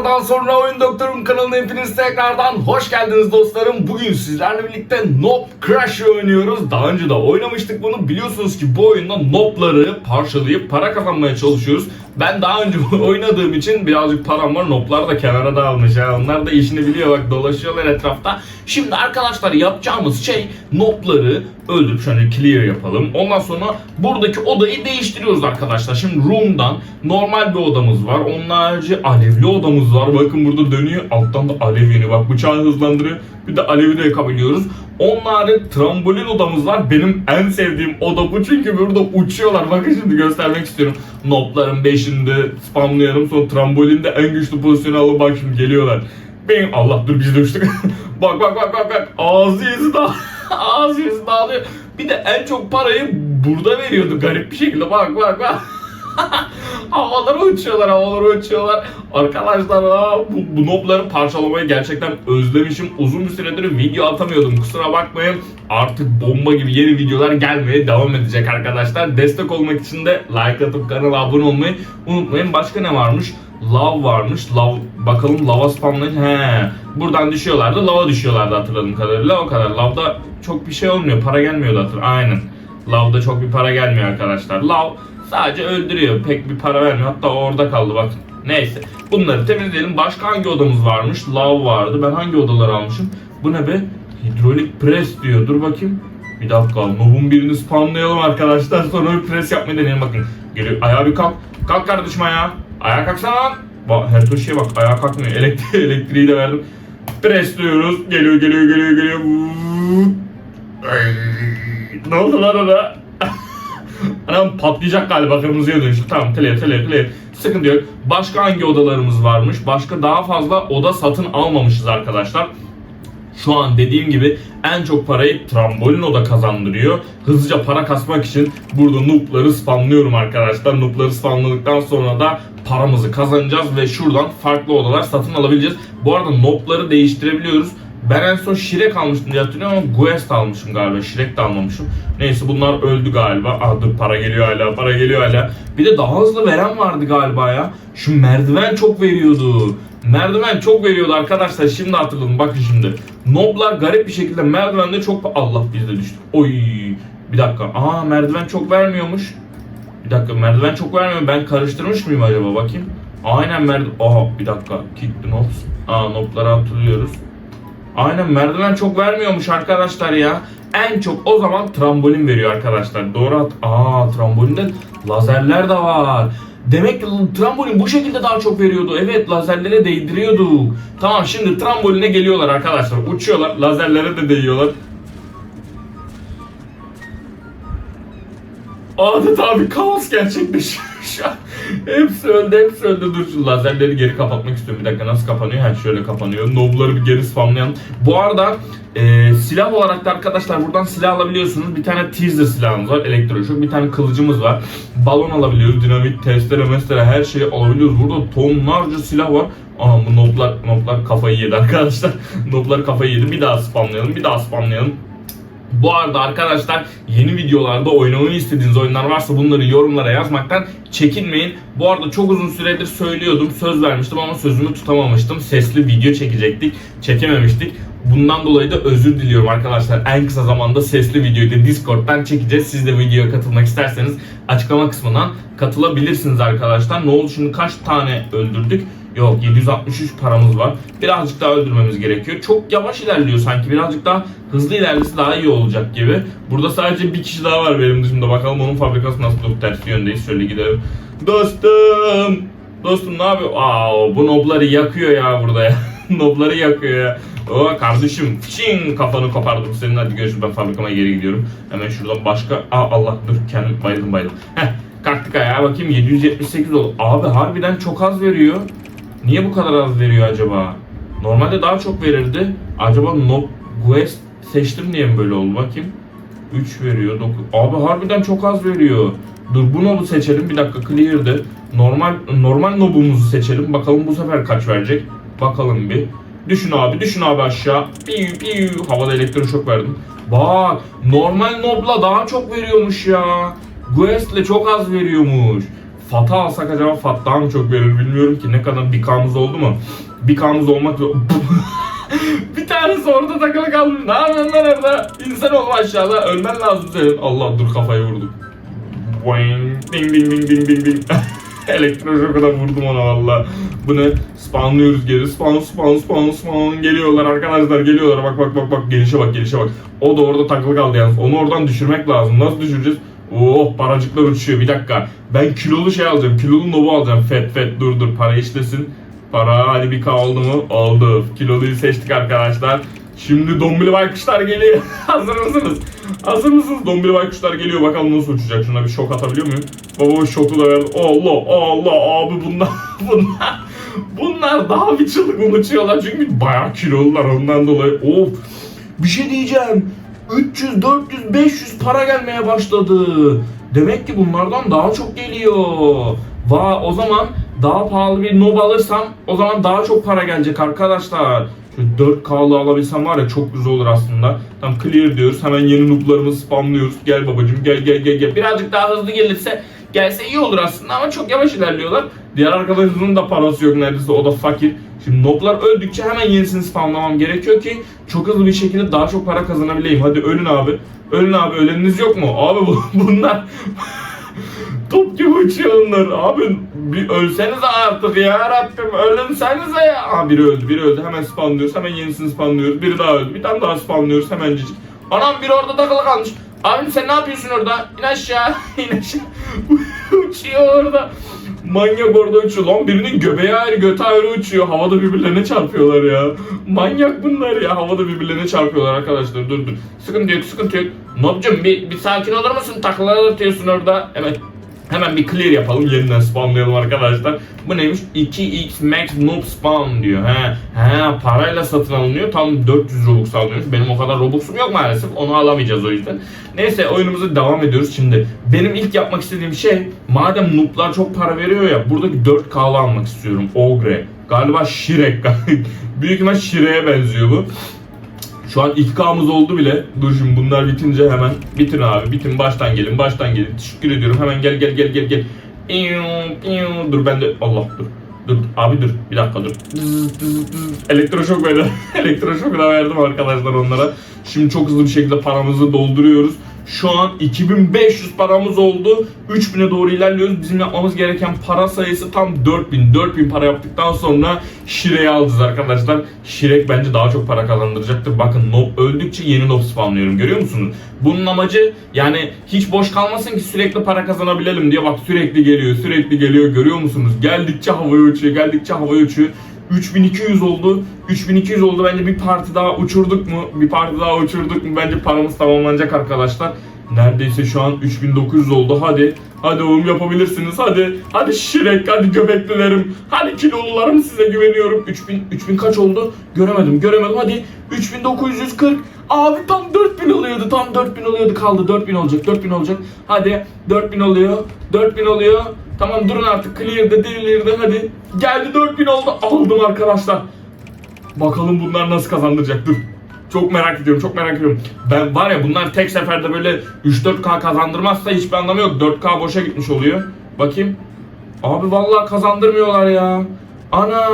aradan sonra Oyun Doktorum kanalına hepiniz tekrardan hoş geldiniz dostlarım. Bugün sizlerle birlikte Nob Crash oynuyoruz. Daha önce de oynamıştık bunu. Biliyorsunuz ki bu oyunda nobları parçalayıp para kazanmaya çalışıyoruz. Ben daha önce oynadığım için birazcık param var. Noblar da kenara dağılmış ha. Onlar da işini biliyor bak dolaşıyorlar etrafta. Şimdi arkadaşlar yapacağımız şey nobları öldürüp şöyle clear yapalım. Ondan sonra buradaki odayı değiştiriyoruz arkadaşlar. Şimdi room'dan normal bir odamız var. Onun harici alevli odamız var. Bakın burada dönüyor. Alttan da alev yeni. Bak bıçağı hızlandırıyor. Bir de alevi de yakabiliyoruz. Harici trambolin odamız var. Benim en sevdiğim oda bu. Çünkü burada uçuyorlar. Bakın şimdi göstermek istiyorum. Nopların 5'inde spamlayalım. Sonra trambolinde en güçlü pozisyonu alıp bak şimdi geliyorlar. Benim Allah dur biz uçtuk. bak bak bak bak bak. Ağzı yüzü dağ ağzı yüzü dağılıyor. Bir de en çok parayı burada veriyordu garip bir şekilde. Bak bak bak. havalara uçuyorlar, havalara uçuyorlar. Arkadaşlar aa, bu, bu nobları parçalamayı gerçekten özlemişim. Uzun bir süredir video atamıyordum. Kusura bakmayın. Artık bomba gibi yeni videolar gelmeye devam edecek arkadaşlar. Destek olmak için de like atıp kanala abone olmayı unutmayın. Başka ne varmış? Lav varmış. Lav bakalım lava spamlayın. He. Buradan düşüyorlardı. Lava düşüyorlardı hatırladığım kadarıyla. O kadar. Lavda çok bir şey olmuyor. Para gelmiyordu hatır. Aynen. Lavda çok bir para gelmiyor arkadaşlar. Lav sadece öldürüyor. Pek bir para vermiyor. Hatta orada kaldı bakın. Neyse. Bunları temizleyelim. Başka hangi odamız varmış? Lav vardı. Ben hangi odaları almışım? Bu ne be? Hidrolik pres diyor. Dur bakayım. Bir dakika. Nob'un birini spamlayalım arkadaşlar. Sonra bir pres yapmayı deneyelim. Bakın. Geliyor. Ayağa bir kalk. Kalk kardeşim ayağa. Ayağa kalksana lan. Bak her tuşa bak. Ayağa kalkmıyor. Elektri elektriği de verdim. Pres diyoruz. Geliyor geliyor geliyor geliyor. Ay, ne oldu lan ona? Anam patlayacak galiba kırmızıya dönüştü. Tamam clear clear clear. Sıkıntı yok. Başka hangi odalarımız varmış? Başka daha fazla oda satın almamışız arkadaşlar. Şu an dediğim gibi en çok parayı trambolin oda kazandırıyor. Hızlıca para kasmak için burada noob'ları spamlıyorum arkadaşlar. Noob'ları spamladıktan sonra da paramızı kazanacağız ve şuradan farklı odalar satın alabileceğiz. Bu arada noob'ları değiştirebiliyoruz. Ben en son Shrek almıştım diye hatırlıyorum ama Guest almışım galiba. Shrek de almamışım. Neyse bunlar öldü galiba. Ah dur para geliyor hala, para geliyor hala. Bir de daha hızlı veren vardı galiba ya. Şu merdiven çok veriyordu. Merdiven çok veriyordu arkadaşlar. Şimdi hatırladım. Bakın şimdi. Noblar garip bir şekilde merdivende çok... Allah biz de düştük. Oy. Bir dakika. Aa merdiven çok vermiyormuş. Bir dakika merdiven çok vermiyor. Ben karıştırmış mıyım acaba bakayım. Aynen merdiven... Aha bir dakika. Kick the knobs. Aa nobları hatırlıyoruz. Aynen merdiven çok vermiyormuş arkadaşlar ya. En çok o zaman trambolin veriyor arkadaşlar. Doğru at. Aa trambolinde lazerler de var. Demek ki trambolin bu şekilde daha çok veriyordu. Evet lazerlere değdiriyorduk. Tamam şimdi tramboline geliyorlar arkadaşlar. Uçuyorlar. Lazerlere de değiyorlar. Adeta bir kaos gerçekleşiyor. Hepsi öldü, hepsi öldü. Dur şu lazerleri geri kapatmak istiyorum. Bir dakika nasıl kapanıyor? Ha şöyle kapanıyor. Nobları bir geri spamlayalım. Bu arada e, silah olarak da arkadaşlar buradan silah alabiliyorsunuz. Bir tane teaser silahımız var. Elektroşok. Bir tane kılıcımız var. Balon alabiliyoruz. Dinamit, testere, mestere her şeyi alabiliyoruz. Burada tonlarca silah var. Aha bu noblar, noblar kafayı yedi arkadaşlar. noblar kafayı yedi. Bir daha spamlayalım. Bir daha spamlayalım. Bu arada arkadaşlar yeni videolarda oynamayı istediğiniz oyunlar varsa bunları yorumlara yazmaktan çekinmeyin. Bu arada çok uzun süredir söylüyordum, söz vermiştim ama sözümü tutamamıştım. Sesli video çekecektik, çekememiştik. Bundan dolayı da özür diliyorum arkadaşlar. En kısa zamanda sesli videoyu da Discord'dan çekeceğiz. Siz de videoya katılmak isterseniz açıklama kısmından katılabilirsiniz arkadaşlar. Ne oldu şimdi kaç tane öldürdük? Yok 763 paramız var. Birazcık daha öldürmemiz gerekiyor. Çok yavaş ilerliyor sanki. Birazcık daha hızlı ilerlese daha iyi olacak gibi. Burada sadece bir kişi daha var benim dışımda. Bakalım onun fabrikası nasıl Dur, ters yöndeyiz. Şöyle gidelim. Dostum. Dostum ne yapıyor? Aa, bu nobları yakıyor ya burada ya. nobları yakıyor ya. O kardeşim çin kafanı kopardım senin hadi görüşürüz ben fabrikama geri gidiyorum. Hemen şuradan başka Aa, Allah dur kendim bayıldım bayıldım. Heh kalktık ayağa bakayım 778 oldu. Abi harbiden çok az veriyor. Niye bu kadar az veriyor acaba? Normalde daha çok verirdi. Acaba Nob Quest seçtim diye mi böyle oldu? Bakayım. 3 veriyor. 9. Abi harbiden çok az veriyor. Dur bu nobu seçelim. Bir dakika clear'dı. Normal normal nobumuzu seçelim. Bakalım bu sefer kaç verecek. Bakalım bir. Düşün abi, düşün abi aşağı. Piu piu. Havada elektroşok verdim. Bak, normal nobla daha çok veriyormuş ya. Quest'le çok az veriyormuş. Fat'a alsak acaba Fat daha mı çok verir bilmiyorum ki. Ne kadar bir K'mız oldu mu? Bir K'mız olmak bir tanesi orada takılı kalmış. Ne yapıyorsun lan orada? İnsan olma aşağıda. Ölmen lazım senin. Allah dur kafayı vurdum. Boing, ding ding ding ding ding ding. Elektroşoka da vurdum ona valla. Bu ne? Spawnlıyoruz geri. Spawn spawn spawn spawn. Geliyorlar arkadaşlar geliyorlar. Bak bak bak bak gelişe bak gelişe bak. O da orada takılı kaldı yalnız. Onu oradan düşürmek lazım. Nasıl düşüreceğiz? Oh paracıklar uçuyor. Bir dakika. Ben kilolu şey alacağım. Kilolu nobu alacağım. Fet fet dur dur. Para işlesin. Para hadi bir K oldu mu? Oldu. Kiloluyu seçtik arkadaşlar. Şimdi dombili baykuşlar geliyor. Hazır mısınız? Hazır mısınız? Dombili baykuşlar geliyor. Bakalım nasıl uçacak. Şuna bir şok atabiliyor muyum? Baba şoku da verdim. Allah Allah abi bunlar bunlar bunlar daha bir çılgın uçuyorlar. Çünkü bayağı kilolular ondan dolayı. Of bir şey diyeceğim. 300, 400, 500 para gelmeye başladı. Demek ki bunlardan daha çok geliyor. Va o zaman daha pahalı bir nob alırsam o zaman daha çok para gelecek arkadaşlar. Şu 4K'lı alabilsem var ya çok güzel olur aslında. Tam clear diyoruz. Hemen yeni nooblarımızı spamlıyoruz. Gel babacım gel gel gel gel. Birazcık daha hızlı gelirse gelse iyi olur aslında ama çok yavaş ilerliyorlar. Diğer arkadaşımızın da parası yok neredeyse o da fakir. Şimdi noblar öldükçe hemen yenisini spamlamam gerekiyor ki çok hızlı bir şekilde daha çok para kazanabileyim. Hadi ölün abi. Ölün abi öleniniz yok mu? Abi bu, bunlar top gibi uçuyor onlar. Abi bir ölsenize artık ya Rabbim ölünsenize ya. Aa biri öldü biri öldü hemen spamlıyoruz hemen yenisini spamlıyoruz. Biri daha öldü bir tane daha spamlıyoruz hemen cicik. Anam biri orada takılı kalmış. Abim sen ne yapıyorsun orada? İn aşağı in aşağı. uçuyor orada. Manyak orada uçuyor. Lan birinin göbeği ayrı, götü ayrı uçuyor. Havada birbirlerine çarpıyorlar ya. Manyak bunlar ya. Havada birbirlerine çarpıyorlar arkadaşlar. Dur dur. Sıkıntı yok, sıkıntı yok. Nobcum bir, bir sakin olur musun? Takıları atıyorsun orada. Evet. Hemen bir clear yapalım. Yeniden spawnlayalım arkadaşlar. Bu neymiş? 2x max noob spawn diyor. He. He parayla satın alınıyor. Tam 400 Robux alıyormuş. Benim o kadar Robux'um yok maalesef. Onu alamayacağız o yüzden. Neyse oyunumuza devam ediyoruz şimdi. Benim ilk yapmak istediğim şey madem nooblar çok para veriyor ya buradaki 4K'lı almak istiyorum. Ogre. Galiba Shrek. Büyük ihtimal Shrek'e benziyor bu. Şu an 2K'mız oldu bile. Dur şimdi bunlar bitince hemen bitin abi. Bitin baştan gelin baştan gelin. Teşekkür ediyorum. Hemen gel gel gel gel gel. Dur ben de Allah dur. Dur abi dur bir dakika dur. Elektroşok verdim. Elektroşok da verdim arkadaşlar onlara. Şimdi çok hızlı bir şekilde paramızı dolduruyoruz. Şu an 2500 paramız oldu. 3000'e doğru ilerliyoruz. Bizim yapmamız gereken para sayısı tam 4000. 4000 para yaptıktan sonra Şire'yi alacağız arkadaşlar. Şirek bence daha çok para kazandıracaktır. Bakın nob öldükçe yeni nob spamlıyorum. Görüyor musunuz? Bunun amacı yani hiç boş kalmasın ki sürekli para kazanabilelim diye. Bak sürekli geliyor, sürekli geliyor. Görüyor musunuz? Geldikçe havaya uçuyor, geldikçe havaya uçuyor. 3200 oldu. 3200 oldu. Bence bir parti daha uçurduk mu? Bir parti daha uçurduk mu? Bence paramız tamamlanacak arkadaşlar. Neredeyse şu an 3900 oldu. Hadi. Hadi oğlum yapabilirsiniz. Hadi. Hadi şirek. Hadi göbeklilerim. Hadi kilolularım size güveniyorum. 3000 3000 kaç oldu? Göremedim. Göremedim. Hadi. 3940. Abi tam 4000 oluyordu. Tam 4000 oluyordu. Kaldı 4000 olacak. 4000 olacak. Hadi. 4000 oluyor. 4000 oluyor. Tamam durun artık. Clear'de, clear'de hadi. Geldi 4000 oldu. Aldım arkadaşlar. Bakalım bunlar nasıl kazandıracak. Dur. Çok merak ediyorum, çok merak ediyorum. Ben var ya bunlar tek seferde böyle 3-4K kazandırmazsa hiçbir anlamı yok. 4K boşa gitmiş oluyor. Bakayım. Abi vallahi kazandırmıyorlar ya. Ana.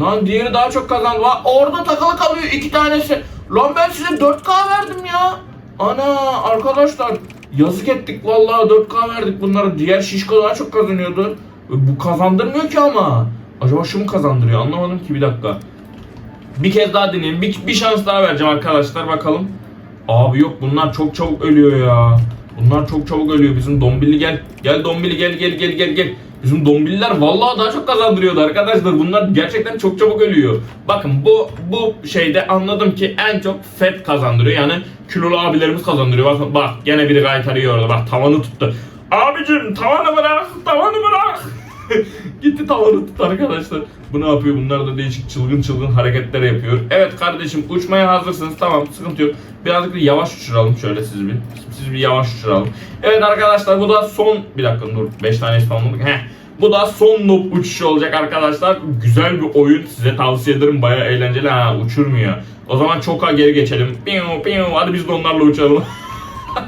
Lan diğeri daha çok kazandı. Va- Orada takılı kalıyor iki tanesi. Lan ben size 4K verdim ya. Ana arkadaşlar yazık ettik vallahi 4K verdik bunlara. Diğer şişko daha çok kazanıyordu. E, Bu kazandırmıyor ki ama. Acaba şu mu kazandırıyor anlamadım ki bir dakika. Bir kez daha deneyeyim. Bir, bir şans daha vereceğim arkadaşlar bakalım. Abi yok bunlar çok çabuk ölüyor ya. Bunlar çok çabuk ölüyor. Bizim Dombili gel. Gel Dombili gel gel gel gel gel. Bizim Dombililer vallahi daha çok kazandırıyordu arkadaşlar. Bunlar gerçekten çok çabuk ölüyor. Bakın bu bu şeyde anladım ki en çok fat kazandırıyor. Yani kilolu abilerimiz kazandırıyor. Bakın bak gene biri gayet arıyor orada. Bak tavanı tuttu. Abicim tavanı bırak. Tavanı bırak. Gitti tavanı tuttu arkadaşlar. Bu ne yapıyor? Bunlar da değişik çılgın çılgın hareketler yapıyor. Evet kardeşim uçmaya hazırsınız. Tamam sıkıntı yok. Birazcık da yavaş uçuralım şöyle siz bir. Siz bir yavaş uçuralım. Evet arkadaşlar bu da son... Bir dakika dur. 5 tane spamladık. Heh. Bu da son noob uçuşu olacak arkadaşlar. Güzel bir oyun. Size tavsiye ederim. Bayağı eğlenceli. Ha uçurmuyor. O zaman çok geri geçelim. Piu piu. Hadi biz de onlarla uçalım.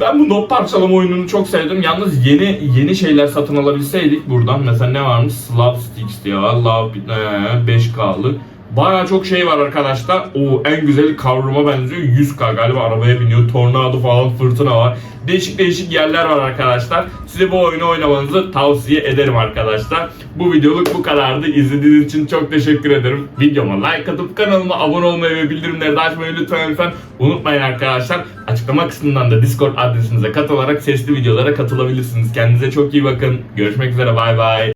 Ben bu Nob parçalama oyununu çok sevdim. Yalnız yeni yeni şeyler satın alabilseydik buradan. Mesela ne varmış? Slav Sticks diye. Love ee, 5K'lık. Baya çok şey var arkadaşlar. O en güzeli kavruma benziyor. 100K galiba arabaya biniyor. Tornado falan fırtına var. Değişik değişik yerler var arkadaşlar. Size bu oyunu oynamanızı tavsiye ederim arkadaşlar. Bu videoluk bu kadardı. İzlediğiniz için çok teşekkür ederim. Videoma like atıp kanalıma abone olmayı ve bildirimleri de açmayı lütfen lütfen unutmayın arkadaşlar. Açıklama kısmından da Discord adresinize katılarak sesli videolara katılabilirsiniz. Kendinize çok iyi bakın. Görüşmek üzere bay bay.